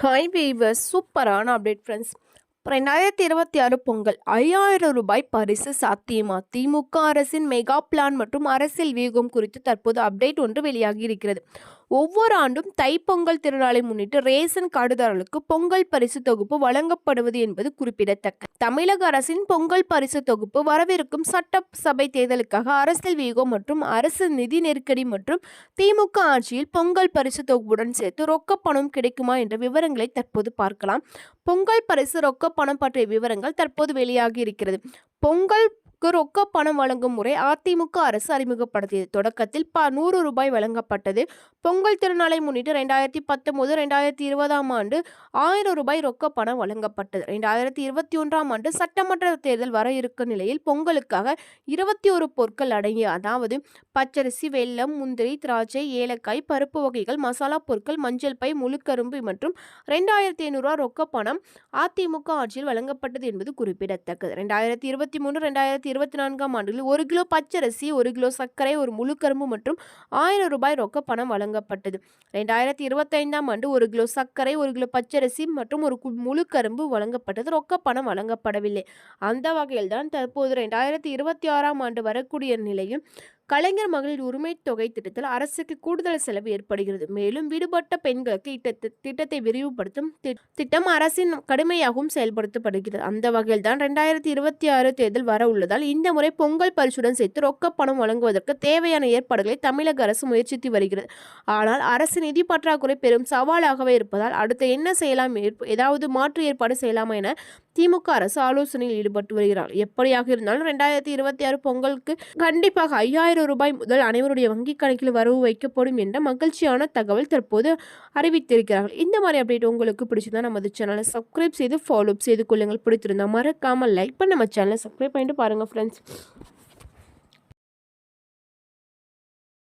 Hi viewers சூப்பரான update friends ரெண்டாயிரத்தி இருபத்தி ஆறு பொங்கல். ஐயாயிரம் ரூபாய் பரிசு சாத்தியமா? திமுக அரசின் மெகா பிளான் மற்றும் அரசியல் வியூகம் குறித்து தற்போது அப்டேட் ஒன்று வெளியாகி இருக்கிறது. ஒவ்வொரு ஆண்டும் தைப்பொங்கல் திருநாளை முன்னிட்டு ரேஷன் கார்டுதாரர்களுக்கு பொங்கல் பரிசு தொகுப்பு வழங்கப்படுவது என்பது குறிப்பிடத்தக்க. தமிழக அரசின் பொங்கல் பரிசு தொகுப்பு வரவிருக்கும் சட்டசபை தேர்தலுக்காக அரசியல் வியூகம் மற்றும் அரசு நிதி நெருக்கடி மற்றும் திமுக ஆட்சியில் பொங்கல் பரிசு தொகுப்புடன் சேர்த்து ரொக்க பணம் கிடைக்குமா என்ற விவரங்களை தற்போது பார்க்கலாம். பொங்கல் பரிசு ரொக்க பணம் பற்றிய விவரங்கள் தற்போது வெளியாகி இருக்கிறது. பொங்கல் ரொக்க பணம் வழங்கும் முறை அதிமுக அரசு அறிமுகப்படுத்தியது. தொடக்கத்தில் ப நூறு ரூபாய் வழங்கப்பட்டது. பொங்கல் திருநாளை முன்னிட்டு ரெண்டாயிரத்தி பத்தொன்பது ரெண்டாயிரத்தி இருபதாம் ஆண்டு ஆயிரம் ரூபாய் ரொக்க பணம் வழங்கப்பட்டது. ரெண்டாயிரத்தி இருபத்தி ஒன்றாம் ஆண்டு சட்டமன்ற தேர்தல் வர இருக்கும் நிலையில் பொங்கலுக்காக இருபத்தி ஒரு பொருட்கள் அடங்கிய அதாவது பச்சரிசி வெல்லம் முந்திரி திராட்சை ஏலக்காய் பருப்பு வகைகள் மசாலா பொருட்கள் மஞ்சள் பை முழுக்கரும்பு மற்றும் ரெண்டாயிரத்தி ஐநூறுரூவா ரொக்க பணம் அதிமுக ஆட்சியில் வழங்கப்பட்டது என்பது குறிப்பிடத்தக்கது. ரெண்டாயிரத்தி இருபத்தி மூணு ரெண்டாயிரத்தி இருபத்தி நான்காம் ஆண்டுகளில் ஒரு கிலோ பச்சரிசி ஒரு கிலோ சர்க்கரை ஒரு முழுக்கரும்பு மற்றும் ஆயிரம் ரூபாய் ரொக்க பணம் வழங்கப்பட்டது. ரெண்டாயிரத்தி இருபத்தைந்தாம் ஆண்டு ஒரு கிலோ சர்க்கரை ஒரு கிலோ பச்சரிசி மற்றும் ஒரு முழு முழுக்கரும்பு வழங்கப்பட்டது. ரொக்க பணம் வழங்கப்படவில்லை. அந்த வகையில்தான் தற்போது ரெண்டாயிரத்தி இருபத்தி ஆறாம் ஆண்டு வரக்கூடிய நிலையில் கலைஞர் மகளிர் உரிமை தொகை திட்டத்தில் அரசுக்கு கூடுதல் செலவு ஏற்படுகிறது. மேலும் விடுபட்ட பெண்களுக்கு திட்டத்தை விரிவுபடுத்தும் திட்டம் அரசின் கடுமையாகவும் செயல்படுத்தப்படுகிறது. அந்த வகையில் தான் ரெண்டாயிரத்தி இருபத்தி ஆறு தேர்தல் வர உள்ளதால் இந்த முறை பொங்கல் பரிசுடன் சேர்த்து ரொக்க பணம் வழங்குவதற்கு தேவையான ஏற்பாடுகளை தமிழக அரசு முயற்சித்து வருகிறது. ஆனால் அரசு நிதி பற்றாக்குறை பெரும் சவாலாகவே இருப்பதால் அடுத்து என்ன செய்யலாம் ஏதாவது மாற்று ஏற்பாடு செய்யலாமா என திமுக அரசு ஆலோசனையில் ஈடுபட்டு வருகிறார். எப்படியாக இருந்தாலும் ரெண்டாயிரத்தி இருபத்தி ஆறு பொங்கலுக்கு கண்டிப்பாக ஐயாயிரம் ரூபாய் முதல் அனைவருடைய வங்கிக் கணக்கில் வரவு வைக்கப்படும் என்ற மகிழ்ச்சியான தகவல் தற்போது அறிவித்திருக்கிறார்கள். இந்த மாதிரி அப்டேட் உங்களுக்கு பிடிச்சிருந்தா நமது சேனலை சப்ஸ்கிரைப் செய்து ஃபாலோ செய்து கொள்ளுங்கள். பிடித்திருந்தால் மறக்காமல் லைக் பண்ண நம்ம சேனலை சப்ஸ்கிரைப் பண்ணிட்டு பாருங்கள் ஃப்ரெண்ட்ஸ்